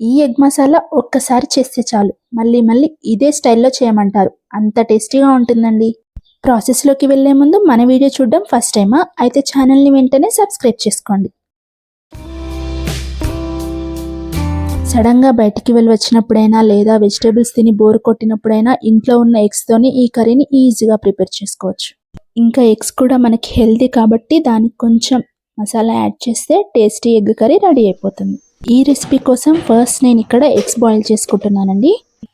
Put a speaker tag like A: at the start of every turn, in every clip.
A: ఈ ఎగ్ మసాలా ఒక్కసారి చేస్తే చాలు. మళ్ళీ మళ్ళీ ఇదే స్టైల్లో చేయమంటారు. అంత టేస్టీగా ఉంటుందండి. ప్రాసెస్లోకి వెళ్ళే ముందు మన వీడియో చూడడం ఫస్ట్ టైమా అయితే ఛానల్ని వెంటనే సబ్స్క్రైబ్ చేసుకోండి. సడన్గా బయటికి వెళ్ళి వచ్చినప్పుడైనా లేదా వెజిటేబుల్స్ తిని బోర్ కొట్టినప్పుడైనా ఇంట్లో ఉన్న ఎగ్స్తోని ఈ కర్రీని ఈజీగా ప్రిపేర్ చేసుకోవచ్చు. ఇంకా ఎగ్స్ కూడా మనకి హెల్తీ కాబట్టి దానికి కొంచెం మసాలా యాడ్ చేస్తే టేస్టీ ఎగ్ కర్రీ రెడీ అయిపోతుంది. ఈ రెసిపీ కోసం ఫస్ట్ నేను ఇక్కడ ఎగ్స్ బాయిల్ చేసుకుంటున్నానండి.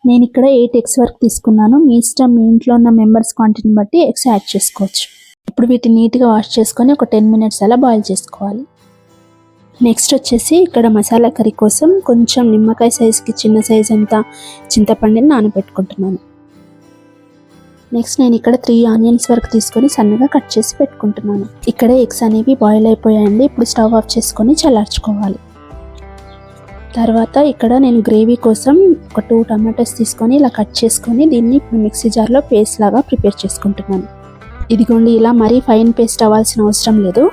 A: నేను ఇక్కడ ఎయిట్ ఎగ్స్ వరకు తీసుకున్నాను. మీ ఇష్టం మీ ఇంట్లో ఉన్న మెంబర్స్ క్వాంటిటీని బట్టి ఎగ్స్ యాడ్ చేసుకోవచ్చు. ఇప్పుడు వీటిని నీట్గా వాష్ చేసుకొని ఒక టెన్ మినిట్స్ అలా బాయిల్ చేసుకోవాలి. నెక్స్ట్ వచ్చేసి ఇక్కడ మసాలా కర్రీ కోసం కొంచెం నిమ్మకాయ సైజుకి చిన్న సైజ్ అంతా చింతపండుని నానబెట్టుకుంటున్నాను. నెక్స్ట్ నేను ఇక్కడ త్రీ ఆనియన్స్ వరకు తీసుకొని సన్నగా కట్ చేసి పెట్టుకుంటున్నాను. ఇక్కడ ఎగ్స్ అనేవి బాయిల్ అయిపోయాయండి. ఇప్పుడు స్టవ్ ఆఫ్ చేసుకొని చల్లార్చుకోవాలి. తర్వాత ఇక్కడ నేను గ్రేవీ కోసం ఒక టూ టమాటోస్ తీసుకొని ఇలా కట్ చేసుకొని దీన్ని ఇప్పుడు మిక్సీ జార్లో పేస్ట్ లాగా ప్రిపేర్ చేసుకుంటున్నాను. ఇదిగోండి ఇలా మరీ ఫైన్ పేస్ట్ అవ్వాల్సిన అవసరం లేదు.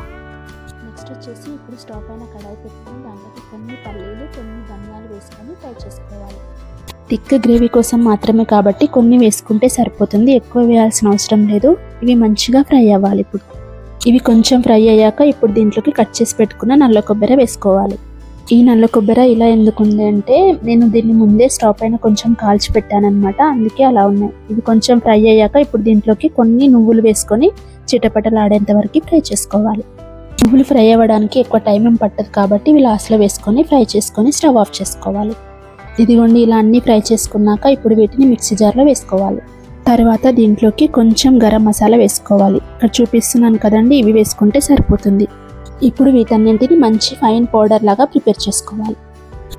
A: నెక్స్ట్ వచ్చేసి ఇప్పుడు స్టవ్ పైన కడాయి పెట్టుకొని దాంట్లోకి కొన్ని పల్లీలు కొన్ని ధనియాలు వేసుకొని ఫ్రై చేసుకోవాలి. థిక్ గ్రేవీ కోసం మాత్రమే కాబట్టి కొన్ని వేసుకుంటే సరిపోతుంది. ఎక్కువ వేయాల్సిన అవసరం లేదు. ఇవి మంచిగా ఫ్రై అవ్వాలి ఇప్పుడు. ఇవి కొంచెం ఫ్రై అయ్యాక ఇప్పుడు దీంట్లోకి కట్ చేసి పెట్టుకున్న నల్ల కొబ్బరి వేసుకోవాలి. ఈ నల్ల కొబ్బరి ఇలా ఎందుకుంది అంటే నేను దీన్ని ముందే స్టవ్ పైన కొంచెం కాల్చి పెట్టానమాట అందుకే అలా ఉన్నాయి. ఇవి కొంచెం ఫ్రై అయ్యాక ఇప్పుడు దీంట్లోకి కొన్ని నువ్వులు వేసుకొని చిటపటలాడేంత వరకు ఫ్రై చేసుకోవాలి. నువ్వులు ఫ్రై అవ్వడానికి ఎక్కువ టైం ఏం పట్టదు కాబట్టి ఇవి లాస్ట్లో వేసుకొని ఫ్రై చేసుకొని స్టవ్ ఆఫ్ చేసుకోవాలి. ఇదిగోండి ఇలా అన్నీ ఫ్రై చేసుకున్నాక ఇప్పుడు వీటిని మిక్సీ జార్లో వేసుకోవాలి. తర్వాత దీంట్లోకి కొంచెం గరం మసాలా వేసుకోవాలి. ఇక్కడ చూపిస్తున్నాను కదండి ఇవి వేసుకుంటే సరిపోతుంది. ఇప్పుడు వీటన్నింటిని మంచి ఫైన్ పౌడర్ లాగా ప్రిపేర్ చేసుకోవాలి.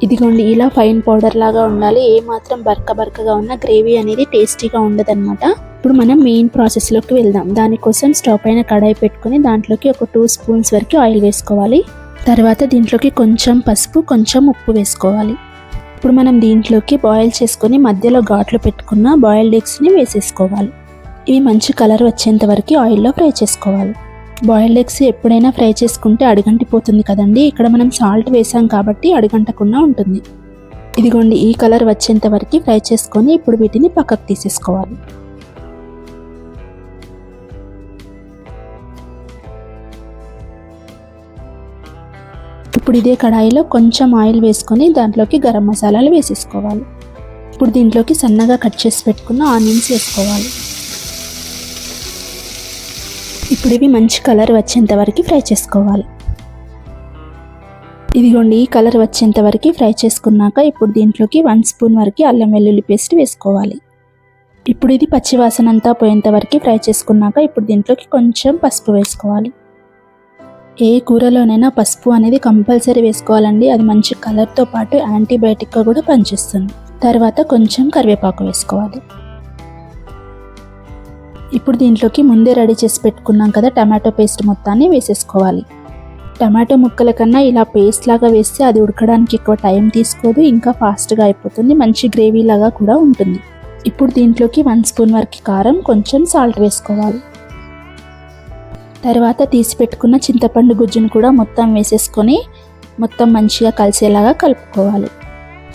A: ఇదిగోండి ఇలా ఫైన్ పౌడర్ లాగా ఉండాలి. ఏ మాత్రం బరక బరకగా ఉన్న గ్రేవీ అనేది టేస్టీగా ఉండదన్నమాట. ఇప్పుడు మనం మెయిన్ ప్రాసెస్లోకి వెళ్దాం. దానికోసం స్టవ్ పైన కడాయి పెట్టుకొని దాంట్లోకి ఒక టూ స్పూన్స్ వరకు ఆయిల్ వేసుకోవాలి. తర్వాత దీంట్లోకి కొంచెం పసుపు కొంచెం ఉప్పు వేసుకోవాలి. ఇప్పుడు మనం దీంట్లోకి బాయిల్ చేసుకొని మధ్యలో ఘాట్లు పెట్టుకున్న బాయిల్డ్ ఎగ్స్ని వేసేసుకోవాలి. ఇవి మంచి కలర్ వచ్చేంత వరకు ఆయిల్లో ఫ్రై చేసుకోవాలి. బాయిల్డ్ ఎగ్స్ ఎప్పుడైనా ఫ్రై చేసుకుంటే అడుగంటిపోతుంది కదండి. ఇక్కడ మనం సాల్ట్ వేసాం కాబట్టి అడుగంటకుండా ఉంటుంది. ఇదిగోండి ఈ కలర్ వచ్చేంత వరకు ఫ్రై చేసుకొని ఇప్పుడు వీటిని పక్కకు తీసేసుకోవాలి. ఇప్పుడు ఇదే కడాయిలో కొంచెం ఆయిల్ వేసుకొని దాంట్లోకి గరం మసాలాలు వేసేసుకోవాలి. ఇప్పుడు దీంట్లోకి సన్నగా కట్ చేసి పెట్టుకున్న ఆనియన్స్ వేసుకోవాలి. ఇప్పుడు ఇవి మంచి కలర్ వచ్చేంత వరకు ఫ్రై చేసుకోవాలి. ఇదిగోండి ఈ కలర్ వచ్చేంత వరకు ఫ్రై చేసుకున్నాక ఇప్పుడు దీంట్లోకి వన్ స్పూన్ వరకు అల్లం వెల్లుల్లి పేస్ట్ వేసుకోవాలి. ఇప్పుడు ఇది పచ్చివాసన అంతా పోయేంత వరకు ఫ్రై చేసుకున్నాక ఇప్పుడు దీంట్లోకి కొంచెం పసుపు వేసుకోవాలి. ఏ కూరలోనైనా పసుపు అనేది కంపల్సరీ వేసుకోవాలండి. అది మంచి కలర్తో పాటు యాంటీబయాటిక్గా కూడా పనిచేస్తుంది. తర్వాత కొంచెం కరివేపాకు వేసుకోవాలి. ఇప్పుడు దీంట్లోకి ముందే రెడీ చేసి పెట్టుకున్నాం కదా టమాటో పేస్ట్ మొత్తాన్ని వేసేసుకోవాలి. టమాటో ముక్కల కన్నా ఇలా పేస్ట్ లాగా వేస్తే అది ఉడకడానికి ఎక్కువ టైం తీసుకోదు ఇంకా ఫాస్ట్గా అయిపోతుంది మంచి గ్రేవీ లాగా కూడా ఉంటుంది. ఇప్పుడు దీంట్లోకి వన్ స్పూన్ వరకు కారం కొంచెం సాల్ట్ వేసుకోవాలి. తర్వాత తీసి పెట్టుకున్న చింతపండు గుజ్జును కూడా మొత్తం వేసేసుకొని మొత్తం మంచిగా కలిసేలాగా కలుపుకోవాలి.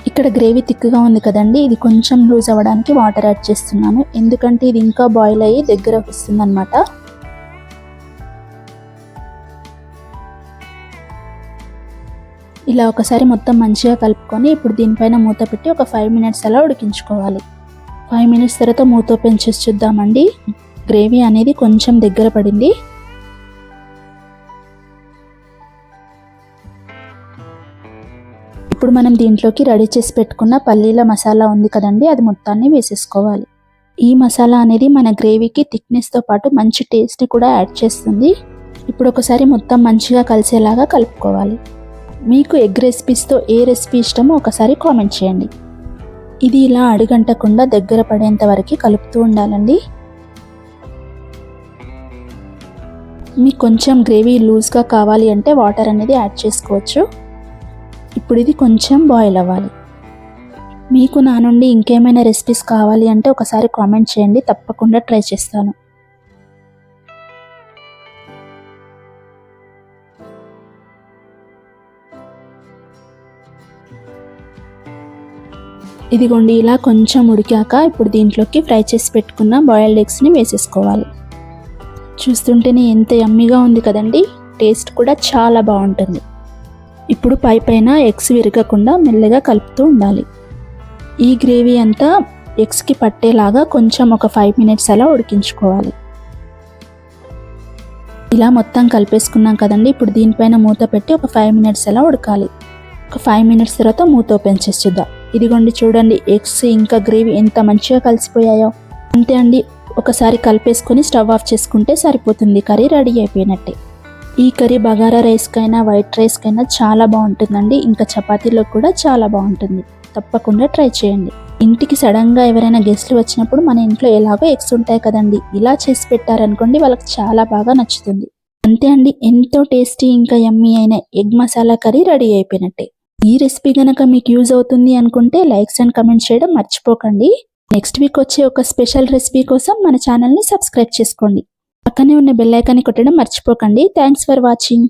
A: ఇక్కడ గ్రేవీ తిక్కుగా ఉంది కదండి. ఇది కొంచెం లూజ్ అవ్వడానికి వాటర్ యాడ్ చేస్తున్నాను. ఎందుకంటే ఇది ఇంకా బాయిల్ అయ్యి దగ్గర వస్తుంది అనమాట ఇలా ఒకసారి మొత్తం మంచిగా కలుపుకొని ఇప్పుడు దీనిపైన మూత పెట్టి ఒక ఫైవ్ మినిట్స్ అలా ఉడికించుకోవాలి. ఫైవ్ మినిట్స్ తర్వాత మూత ఓపెన్ చేసి చూద్దామండి. గ్రేవీ అనేది కొంచెం దగ్గర పడింది. ఇప్పుడు మనం దీంట్లోకి రెడీ చేసి పెట్టుకున్న పల్లీల మసాలా ఉంది కదండి అది మొత్తాన్ని వేసేసుకోవాలి. ఈ మసాలా అనేది మన గ్రేవీకి థిక్నెస్తో పాటు మంచి టేస్ట్ని కూడా యాడ్ చేస్తుంది. ఇప్పుడు ఒకసారి మొత్తం మంచిగా కలిసేలాగా కలుపుకోవాలి. మీకు ఎగ్ రెసిపీస్తో ఏ రెసిపీ ఇష్టమో ఒకసారి కామెంట్ చేయండి. ఇది ఇలా అడుగంటకుండా దగ్గర పడేంత వరకు కలుపుతూ ఉండాలండి. మీకు కొంచెం గ్రేవీ లూజ్గా కావాలి అంటే వాటర్ అనేది యాడ్ చేసుకోవచ్చు. ఇప్పుడు ఇది కొంచెం బాయిల్ అవ్వాలి. మీకు నా నుండి ఇంకేమైనా రెసిపీస్ కావాలి అంటే ఒకసారి కామెంట్ చేయండి తప్పకుండా ట్రై చేస్తాను. ఇదిగోండి ఇలా కొంచెం ఉడికాక ఇప్పుడు దీంట్లోకి ఫ్రై చేసి పెట్టుకున్న బాయిల్డ్ ఎగ్స్ని వేసేసుకోవాలి. చూస్తుంటేనే ఎంత యమ్మీగా ఉంది కదండి? టేస్ట్ కూడా చాలా బాగుంటుంది. ఇప్పుడు పై పైన ఎగ్స్ విరగకుండా మెల్లగా కలుపుతూ ఉండాలి. ఈ గ్రేవీ అంతా ఎగ్స్కి పట్టేలాగా కొంచెం ఒక ఫైవ్ మినిట్స్ అలా ఉడికించుకోవాలి. ఇలా మొత్తం కలిపేసుకున్నాం కదండి ఇప్పుడు దీనిపైన మూత పెట్టి ఒక ఫైవ్ మినిట్స్ అలా ఉడకాలి. ఒక ఫైవ్ మినిట్స్ తర్వాత మూత ఓపెన్ చేసి చూద్దాం. ఇదిగోండి చూడండి ఎగ్స్ ఇంకా గ్రేవీ ఎంత మంచిగా కలిసిపోయాయో. అంతే అండి ఒకసారి కలిపేసుకొని స్టవ్ ఆఫ్ చేసుకుంటే సరిపోతుంది కర్రీ రెడీ అయిపోయినట్టే. ఈ కర్రీ బగారా రైస్కైనా వైట్ రైస్కైనా చాలా బాగుంటుందండి. ఇంకా చపాతీలో కూడా చాలా బాగుంటుంది. తప్పకుండా ట్రై చేయండి. ఇంటికి సడన్గా ఎవరైనా గెస్ట్లు వచ్చినప్పుడు మన ఇంట్లో ఎలాగో ఎగ్స్ ఉంటాయి కదండి. ఇలా చేసి పెట్టారనుకోండి వాళ్ళకి చాలా బాగా నచ్చుతుంది. అంతే అండి. ఎంతో టేస్టీ ఇంకా యమ్మీ అయిన ఎగ్ మసాలా కర్రీ రెడీ అయిపోయినట్టే. ఈ రెసిపీ గనక మీకు యూజ్ అవుతుంది అనుకుంటే లైక్స్ అండ్ కమెంట్స్ చేయడం మర్చిపోకండి. నెక్స్ట్ వీక్ వచ్చే ఒక స్పెషల్ రెసిపీ కోసం మన ఛానల్ని సబ్స్క్రైబ్ చేసుకోండి. పక్కనే ఉన్న బెల్ ఐకాన్ని కొట్టడం మర్చిపోకండి. Thanks for watching